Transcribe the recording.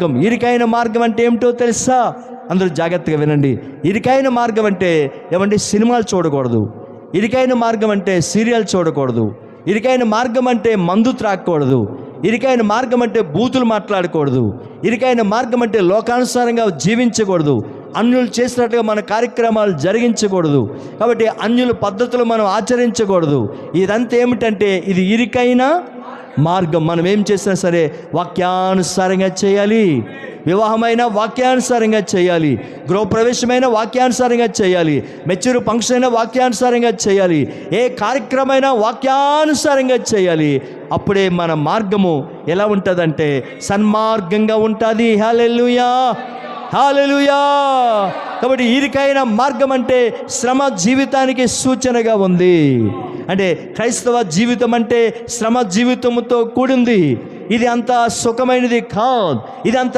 మార్గం. ఇరికైన మార్గం అంటే ఏమిటో తెలుసా? అందరూ జాగ్రత్తగా వినండి. ఇరికైన మార్గం అంటే ఏమంటే సినిమాలు చూడకూడదు. ఇరికైన మార్గం అంటే సీరియల్ చూడకూడదు. ఇరికైన మార్గం అంటే మందు త్రాగకూడదు ఇరికైన మార్గం అంటే బూతులు మాట్లాడకూడదు. ఇరికైన మార్గం అంటే లోకానుసారంగా జీవించకూడదు. అన్యులు చేసినట్టుగా మన కార్యక్రమాలు జరిగించకూడదు. కాబట్టి అన్యుల పద్ధతులు మనం ఆచరించకూడదు. ఇదంతా ఏమిటంటే ఇది ఇరికైన మార్గం మనం ఏం చేసినా సరే వాక్యానుసారంగా చేయాలి. వివాహమైన వాక్యానుసారంగా చేయాలి. గృహప్రవేశమైన వాక్యానుసారంగా చేయాలి. మెచ్యూర్ ఫంక్షన్ అయినా వాక్యానుసారంగా చేయాలి. ఏ కార్యక్రమైనా వాక్యానుసారంగా చేయాలి. అప్పుడే మన మార్గము ఎలా ఉంటుందంటే సన్మార్గంగా ఉంటుంది. హలెల్లుయా! హాలెలుయా కాబట్టి ఇరికైన మార్గం అంటే శ్రమ జీవితానికి సూచనగా ఉంది. అంటే క్రైస్తవ జీవితం అంటే శ్రమ జీవితంతో కూడింది. ఇది అంత సుఖమైనది కాదు. ఇది అంత